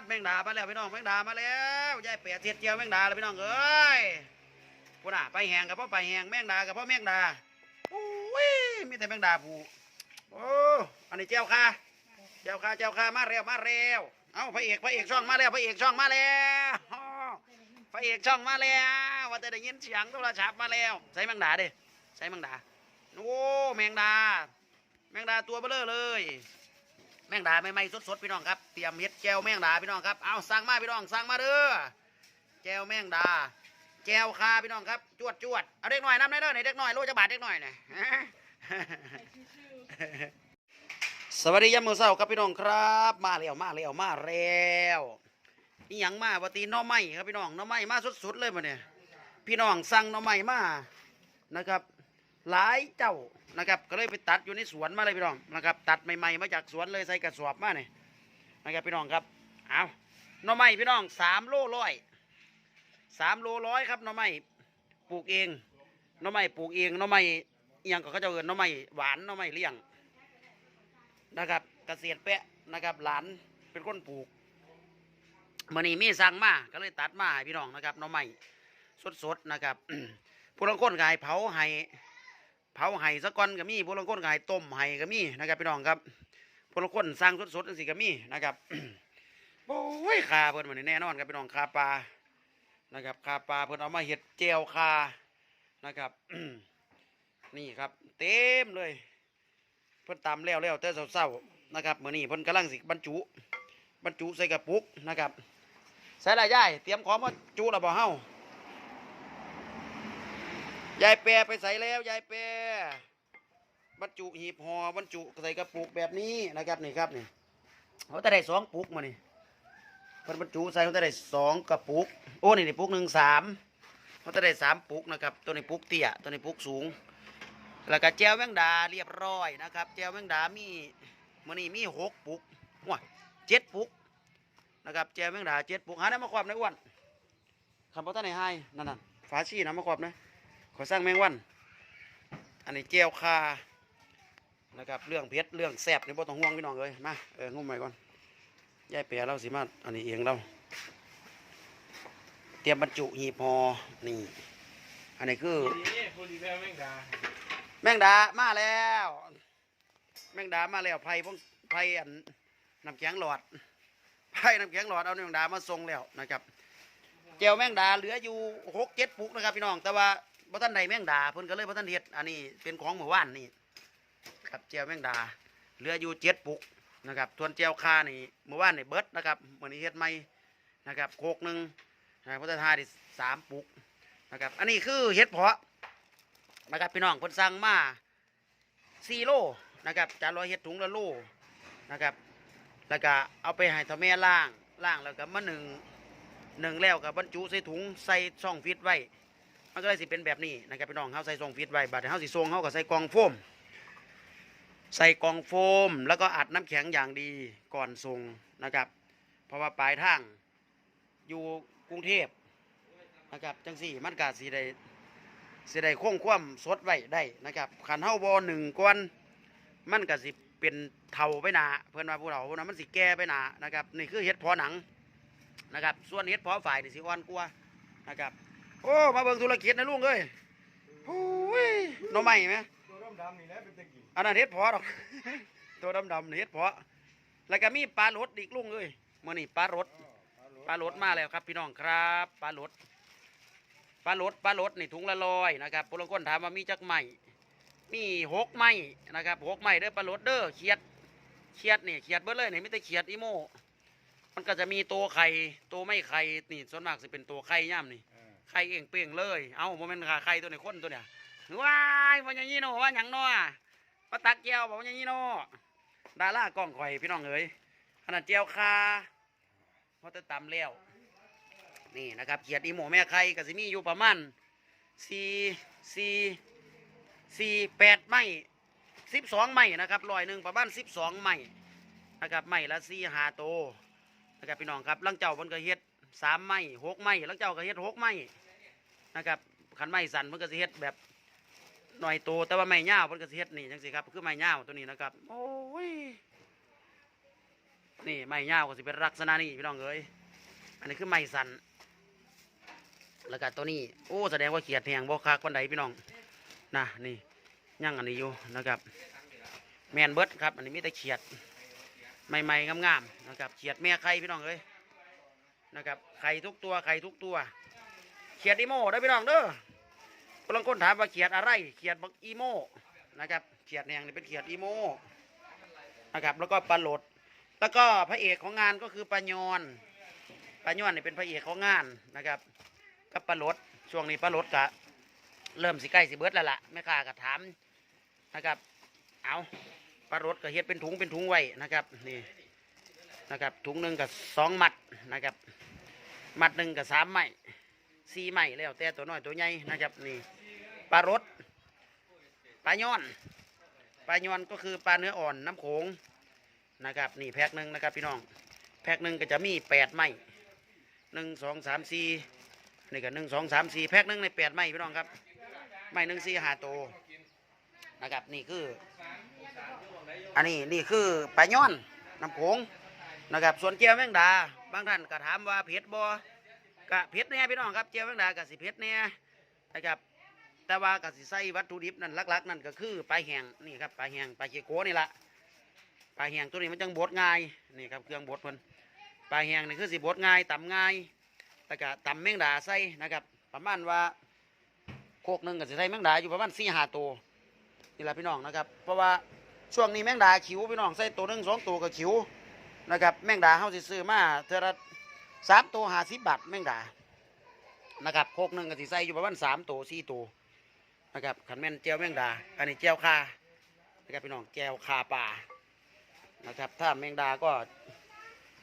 ดแมงดามาแล้วพี่น้องแมงดามาแล้วยายแปะเทียดเจียวแมงดาแล้วพี่น้องเอ้ยพุ่นอะไปแหงกับพ่อไปแหงแมงดากับพ่อแมงดาโอ้ยมีแต่แมงดาผูโอ้อันนี้เจียวค่ะเจียวค่ะเจียวค่ะมาเร็วมาเร็วเอ้าพระเอกพระเอกช่องมาแล้วพระเอกช่องมาแล้วพระเอกช่องมาแล้วว่าจะได้ยินเสียงโทรศัพท์มาแล้วใส่แมงดาดิใส่แมงดาโอ้แมงดา แมงดาตัวเบลอเลย แมงดาไม่ไม่สดๆพี่น้องครับเตรียมเฮ็ดแจวแมงดาพี่น้องครับเอาสั่งมาพี่น้องสั่งมาเด้อแจวแมงดาแจวคาพี่น้องครับจวดจวดเอาเด็กหน่อยน้ำได้เด้อไหนเด็กหน่อยโลจะบาทเด็กหน่อยหน่อยสวัสดียามมื้อเช้าครับพี่น้องครับ มาแล้วมาแล้วมาแล้วนี่ยังมาปตีน้อไม้ครับพี่น้องน้อไม้มาสุดๆเลยมาเนี่ยพี่น้องสั่งน้อไม้มานะครับ หลายเจ้า นะครับ ก็เลยไปตัดอยู่ในสวนมาเลยพี่น้องนะครับ ตัดใหม่ๆมาจากสวนเลยใส่กระสอบมาเนี่ยนะครับพี่น้องครับเอาหน่อไม้พี่น้องสามโลร้อยสามโลร้อยครับหน่อไม้ปลูกเองหน่อไม้ปลูกเองหน่อไม้เอียงก็เขาจะเอินหน่อไม้หวานหน่อไม้เลี้ยงนะครับ เกษตรแปะนะครับ หลานเป็นคนปลูกมื่อนี้มีสั่งมาก็เลยตัดมาให้พี่น้องนะครับหน่อไม้สดๆนะครับผู้ลางคนก็ให้เผาให้ เผาไห้สะก่อนก็มีพวกลางคนก็ให้ต้มไห้ก็มีนะครับพี่น้องครับพวกลางคนสร้างสดๆจังซี่ก็มีนะครับโอ้ยคาเพิ่นมันแน่นอนครับพี่น้องคาปลานะครับคาปลาเพิ่นเอามาเฮ็ดเจลคานะครับนี่ครับ เต็มเลย เพิ่นตำแล้วแล้วแต่เศร้าๆนะครับมื้อนี้เพิ่นกำลังสิบรรจุ บรรจุใส่กระปุกนะครับใส่ละยายเตรียมของมาจุแล้วบ่เฮา ยายแปรไปใส่แล้วยายแปรบรรจุหีบห่อบรรจุใส่กระปุกแบบนี้นะครับนี่ครับนี่เขาจะได้สองปุกมานี่เพิ่นบรรจุใส่เขาจะได้สองกระปุกโอ้นี่นี่ปุกหนึ่งสามเขาจะได้สามปุกนะครับตัวนี้ปุกเตี้ยตัวนี้ปุกสูง แล้วก็แจวแมงดาเรียบร้อยนะครับแจวแมงดามีมื่อนี้มีหกปุกว้าเจ็ดปุกนะครับแจวแมงดาเจ็ดปุกหาได้มาความในอ้วันคำพ่อท่านไหนให้นั่นน่ะฝาชีนะมาความนะ ขอสร้างแมงวัน อันนี้เจียวคานะครับ เรื่องเพชรเรื่องแสบนี่บ่ต้องห่วงพี่น้องเลยมาเอองุ้มไว้ก่อนยายแปรเราสิมาอันนี้เองเรา เตรียมบรรจุหีบหอนี่ อันนี้คือนี่ผู้ดีแม่แม่งดาแมงดามาแล้ว แมงดามาแล้วไผ่พงไผ่อันน้ำแข็งหลอดไผ่น้ำแข็งหลอดเอาแมงดามาส่งแล้วนะครับเจียวแมงดาเหลืออยู่หกเจ็ดปุกนะครับพี่น้อง แต่ว่า บ่ท่านใดแมงดาเพิ่นก็เลยบ่ท่านเฮ็ดอันนี้เป็นของเมื่อวานนี่ครับเจียวแมงดาเหลืออยู่เจ็ดปุกนะครับทวนเจียวคานี่เมื่อวานนี่เบิดนะครับวันนี้เฮ็ดใหม่นะครับโคกหนึ่งนะครับพุทธทาสที่สามปุกนะครับอันนี้คือเฮ็ดเพาะนะครับพี่น้องเพิ่นสั่งมา4โลนะครับจานร้อยเฮ็ดถุงละโลนะครับแล้วก็เอาไปให้ทแม่ล่างล่างแล้วก็มาหนึ่งหนึ่งแล้วก็บรรจุใส่ถุงใส่ช่องฟิตไว้ มันก็เลยสิเป็นแบบนี้นะครับพี่น้องเฮาใส่ช่องฟิตไว้บัดเฮาสิส่งเฮาก็ใส่กองโฟม ใส่กองโฟม แล้วก็อัดน้ำแข็งอย่างดีก่อนส่งนะครับ เพราะว่าปลายทางอยู่กรุงเทพนะครับจังสี่มันก็สิได้สิได้คงความสดไว้ได้นะครับขันเฮาบอหนึ่งก้อนมันก็สิเป็นเท่าไปหนาเพื่อนว่าผู้เฒ่านะมันสิแก่ไปหนานะครับนี่คือเห็ดพอหนังนะครับ ส่วนเห็ดพอฝ่ายนี่สิอ่อนกว่านะครับ โอ้ มาเบิ่งธุรกิจนะลุงเอ้ยโอ้ยหน่อไม้ไหมตัวดำดำนี่แหละเป็นตะกินอันนั้นเห็ดพอดอก ตัวดำๆนี่เห็ดพอแล้วก็มีปลารสอีกลุงเอ้ยมื่อนี่ปลารสปลารสมาแล้วครับ พี่น้องครับปลารสปลารสปลารสนี่ถุงละร้อยนะครับพลางคนถามว่ามีจักไหมมีหกไหมนะครับหกไหมเด้อปลารสเด้อเขียดเขียดนี่เขียดเบิดเลยนี่ไม่ได้เขียดอีโมมันก็จะมีตัวไข่ตัวไม่ไข่นี่ส่วนมากจะเป็นตัวไข่ย่ำนี่ เอ ไข่เองเป่งเลย เอ้าโมเมนต์ขาไข่ตัวนี้คนตัวเนี้ยว้ายวันอย่งนี้เนว่าหยังเนาะมาตักเจียวบอกว่าอย่างนี้เนาะดารากล้องข่อยพี่น้องเอ๋ยขนาดเจียวคาเพราะจะตำแล้วนี่นะครับเขียดอีโมแม่ไข่ก็สิมีอยู่ประมาณสี่สี่สี่แปดไม้สิบสองไม้นะครับร้อยหนึ่งประมาณสิบสองไม้นะครับไม้ละสี่หาโตนะครับพี่น้องครับลังเจ้ามันก็เฮ็ด สามไม้หกไม้แลังเจ้าก็เฮ็ดหกไม้นะครับขันไม้สันมันก็สิเฮ็ดแบบหน่อยโตแต่ว่าไม้ยาวมันก็สิเฮ็ดนี่จังสิครับคือไม้ยาวตัวนี้นะครับ โอ้ยนี่ไม้ยาวก็สิเป็นลักษณะนี้พี่น้องเอ้ยอันนี้คือไม้สันแล้วก็ตัวนี้โอ้แสดงว่าเขียดแหงบ่คักปันใดพี่น้องนะนี่ยังอันนี้อยู่นะครับแมนเบิร์ดครับ อันนี้มีแต่เขียดใหม่ๆงามๆนะครับเขียดแม่ไข่พี่น้องเอ้ย นะครับไข่ทุกตัวไข่ทุกตัว เขียดอีโม่ได้พี่น้องเด้อคนลังคนถามว่าเขียดอะไร เขียดบักอีโม่นะครับเขียดแหงนี่เป็นเขียดอีโม่นะครับแล้วก็ปลาโหลด แล้วก็พระเอกของงานก็คือปลายอนปลายอนนี่เป็นพระเอกของงานนะครับกับปลาโหลดช่วงนี้ปลาโหลดกะเริ่มสิใกล้สิเบิดแล้วล่ะแม่ค้าก็ถามนะครับเอาปลารดก็เฮ็ดเป็นถุงเป็นถุงไว้นะครับนี่นะครับถุงหนึ่งกับสองมัดนะครับ มัดหนึ่งกับสามไม้สี่ไม้แล้วแต่ตัวน้อยตัวใหญ่นะครับนี่ปลารดปลาย้อนปลาย้อนก็คือปลาเนื้ออ่อนน้ำโขงนะครับนี่แพ็คหนึ่งนะครับพี่น้องแพ็คหนึ่งก็จะมีแปดไม้หนึ่งสองสามสี่นี่ก็หนึ่งสองสามสี่แพ็คหนึ่งในแปดไม้พี่น้องครับไม้หนึ่งสี่หาโตนะครับนี่คือ อันนี้นี่คือปลาย้อนน้ำโขง นะครับส่วนเจียวแมงดา บางท่านก็ถามว่าเผ็ดบ่กะเผ็ดแน่ยพี่น้องครับเจียวแมงดากะสิเผ็ดแน่ยนะครับแต่ว่ากะสิใส่วัตถุดิบนั่นลักๆนั่นก็คือปลาแห้งนี่ครับปลาแห้งปลาเคียวโกนี่ละปลาแห้งตัวนี้มันจังบดง่ายนี่ครับเครื่องบดเพิ่นปลาแห้งนี่คือสิบดง่ายตำง่ายแล้วก็ตำแมงดาใส่นะครับ ประมาณว่าโคกหนึ่งก็สิใส่แมงดาอยู่ประมาณสี่ห้าตัวนี่แหละพี่น้องนะครับ เพราะว่าช่วงนี้แมงดาขิวพี่น้องใส่ตัวหนึ่งสองตัวก็ขิว นะครับแมงดาเฮาสิซื้อมาเท่าละสามตัวหาสิบบาทแมงดานะครับโคกหนึ่งก็สิใส่อยู่ประมาณสามตัวสี่ตัวนะครับขันแม่นเจียวแมงดา อันนี้เจียวคานะครับพี่น้องแจวคาป่านะครับถ้าแมงดาก็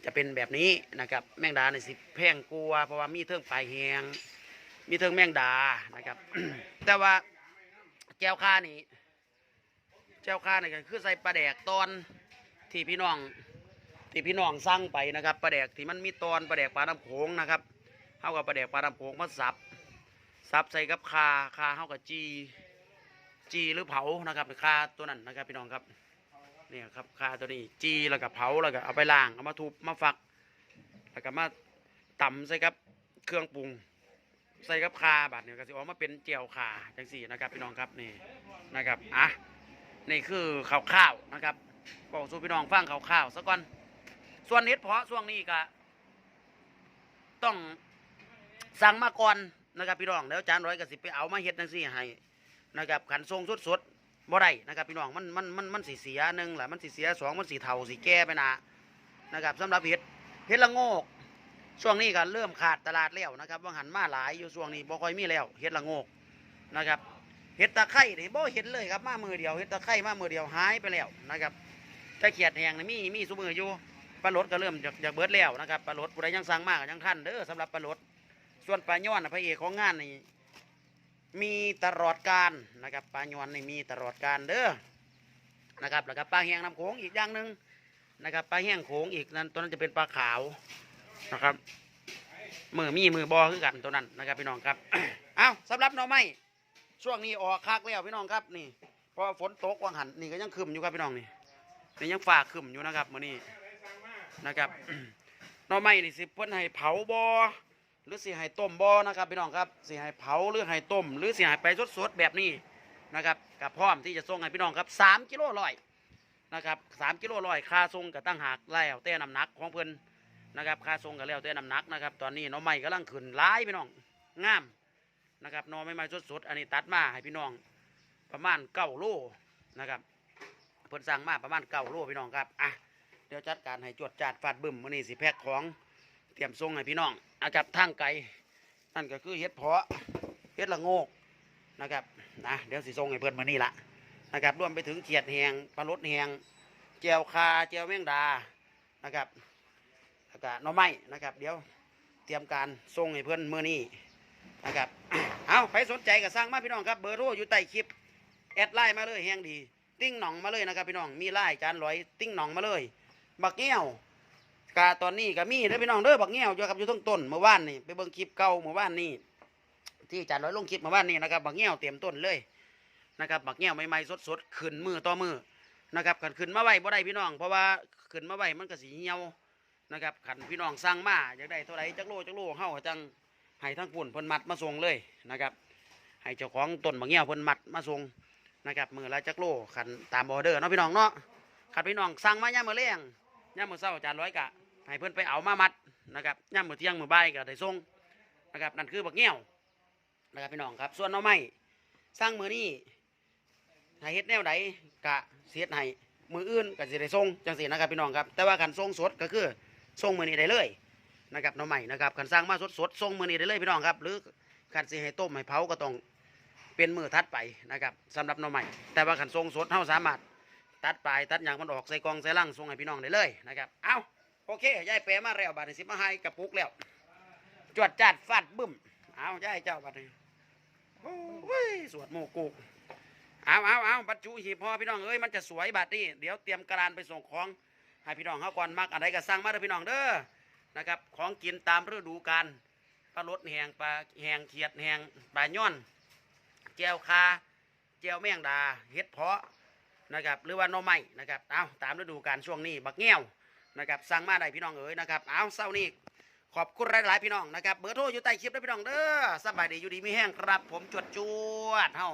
จะเป็นแบบนี้นะครับแมงดาในสิแพงกลัว เพราะว่ามีเทิงปลายแหงมีเทิงแมงดานะครับ แต่ว่าแจวคานี่เจ้าข้านี่ก็คือใส่ปลาแดกตอนที่พี่น้อง ที่พี่น้องสั่งไปนะครับปลาแดกที่มันมีตอนปลาแดกปลาน้ำโขงนะครับเท่ากับปลาแดกปลาน้ำโขงมาสับสับใส่กับคาคาเท่ากับจีจีหรือเผานะครับคาตัวนั้นนะครับพี่น้องครับเนี่ยครับคาตัวนี้จีแล้วก็เผาแล้วก็เอาไปล้างเอามาทุบมาฝักแล้วก็มาตำใส่กับเครื่องปรุงใส่กับคาบัดเนี่ยก็สิออกมาเป็นเจียวคาจังสี่นะครับพี่น้องครับนี่นะครับอะนี่คือข่าวๆนะครับบอกสู่พี่น้องฟังข่าวๆซะก่อน ส่วนเน็ตเพาะช่วงนี้ก็ต้องสั่งมาก่อนนะครับพี่น้องแล้วจานร้อยก็สิบไปเอามาเฮ็ดจังซี่ให้นะครับขันทรงสดๆบ่ได้นะครับพี่น้องมันมันมันมันสิเสียหนึ่งแหละมันสิเสียสองมันสิเท่าสิแก่ไปหนานะครับสำหรับเห็ดเห็ดละโงก ช่วงนี้ก็เริ่มขาดตลาดแล้วนะครับว่าหันมาหลายอยู่ช่วงนี้บ่ค่อยมีแล้วเห็ดละโงกนะครับเห็ดตะไคร้นี่บ่เห็นเลยครับมามือเดียวเห็ดตะไคร้มามือเดียวหายไปแล้วนะครับถ้าเขียดแหงนี่มีมีสุมืออยู่ ปลาลดก็เริ่มจากจากเบิดแล้วนะครับปลาลดผู้ใดยังสั่งมากยังท่านเด้อสำหรับปลาลดส่วนปลาย้อนน่ะพระเอกของงานนี่มีตลอดการนะครับปลาย้อนนี่มีตลอดการเด้อนะครับแล้วก็ปลาแห้งน้ำโขงอีกอย่างหนึ่งนะครับปลาแห้งโขงอีกนั้นตัวนั้นจะเป็นปลาขาวนะครับมือมีมือบอคือกันตัวนั้นนะครับพี่น้องครับเอาสำหรับน่องไม้ช่วงนี้ออกคักแล้วพี่น้องครับนี่เพอฝนตกวางหันนี่ก็ยังคึมอยู่ครับพี่น้องนี่นี่ยังฝ่าคึมอยู่นะครับมื้อนี้ นะครับหน่อไม้นี่สิเพิ่นให้เผาบ่หรือสิให้ต้มบ่นะครับพี่น้องครับสิให้เผาหรือให้ต้ม หรือสิให้ไปสดๆแบบนี้นะครับกับพร้อมที่จะส่งให้พี่น้องครับ3กิโลร้อยนะครับ3กิโลร้อยค่าส่งก็ตั้งหากแล้วแต่น้ำหนักของเพิ่นนะครับค่าส่งก็แล้วแต่น้ำหนักนะครับ ตอนนี้หน่อไม้กำลังขึ้นหลายพี่น้องงามนะครับหนอไม่ไม่สดๆอันนี้ตัดมาให้พี่น้องประมาณเก้าโลนะครับเพิ่นสั่งมาประมาณเก้าโลพี่น้องครับอะ เดี๋ยวจัดการให้จวดจาดฟาดบึ้มมื้อนี้สิแพ็คของเตรียมส่งให้พี่น้องนะครับทางไกลนั่นก็คือเฮ็ดเพาะเฮ็ดละโงกนะครับนะเดี๋ยวสิส่งให้เพิ่อนมื้อนี้ละนะครับรวมไปถึงเขียดแหงปลาลดแหงแจวคาแจวแมงดานะครับแล้วก็น่อไม้นะครับ เดี๋ยวเตรียมการส่งให้เพิ่อนมือนี้นะครับเอาใครสนใจก็สร้างมาพี่น้องครับเบอร์โทรอยู่ใต้คลิปแอดไลน์มาเลยแฮงดี ติ้งหนองมาเลยนะครับพี่น้องมีไลน์จานร้อยติ้งหนองมาเลย บักเงี้ยวกาตอนนี้ก็มีเด้อพี่น้องเด้อบักเงี้ยวอยู่กับอยู่ทั้งต้นเมื่อวานนี่ไปเบิ่งคลิปเก่าเมื่อวานนี่ที่จานร้อยลงคลิปเมื่อวานนี่นะครับบักเงี้ยวเต็มต้นเลยนะครับบักเงี้ยวใหม่ๆสดๆขึ้นมือต่อมือนะครับขันขึ้นมาไว้บ่ได้พี่น้อง เพราะว่าขึ้นมาไว้มันก็สีเหี่ยวนะครับขันพี่น้องสั่งมาอยากได้เท่าไรจักโลจักโลเฮาก็จังให้ทั้งปุ่นเพิ่นมัดมาส่งเลยนะครับให้เจ้าของต้นบางเงี้ยวเพิ่นมัดมาส่งนะครับมือละจักโลขันตามออเดอร์เนาะพี่น้องเนาะขันพี่น้องสั่งมาย่ามมื้อเลี้ยง ย่ามมือเช้าจานร้อยกะให้เพิ่อนไปเอามามัดนะครับย่ามมือเที่ยงมือบ่ายก็ได้ส่งนะครับนั่นคือบักเงี้ยวนะครับพี่น้องครับ ส่วนน้องไม้สั่งมือนี้ให้เฮ็ดแนวใดกะเสียดให้มืออื่นก็สิได้ส่งจังซี่นะครับพี่น้องครับ แต่ว่าคันส่งสดก็คือส่งมือนี้ได้เลยนะครับน้องไม้นะครับคันสั่งมาสดๆส่งมือนี้ได้เลยพี่น้องครับ หรือขันสิให้ต้มให้เผาก็ต้องเป็นมือทัดไปนะครับสำหรับน่อใหม่แต่ว่าขันทรงสดเท่าสามารถ ตัดปลายตัดอย่างมันออกใส่กองใส่ลังส่งให้พี่น้องได้เลยนะครับ เอาโอเคยายแปรมาแล้วบาดนี้สิมาให้กระปุกแล้ว จวดจัดฟาดบึ้ม เอายายเจ้าบาดนี้โอ้ยสวดโมกุกเอาเอาเอาบรรจุหีบพอพี่น้องเอ้ยมันจะสวยบาดนี้เดี๋ยวเตรียมกระดานไปส่งของให้พี่น้องเขาก่อนมักอะไรก็สั่งมาเด้อพี่น้องเด้อนะครับ ของกินตามฤดูกาลปลารดแหงปลาแหงเขียดแหงปลาย่อนแจวคาแจวแมงดาเห็ดเพาะ นะครับหรือว่าโนไม้นะครับเอาตามฤดูกาลช่วงนี้บักเงี้ยวนะครับสั่งมาได้พี่น้องเอ๋ยนะครับเอาเศร้านี้ขอบคุณหลายๆพี่น้องนะครับเบอร์โทรอยู่ใต้คลิปนะพี่น้องเด้อสบายดีอยู่ดีมีแห้งครับ ผมจวดจวดเฮา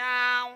ยาว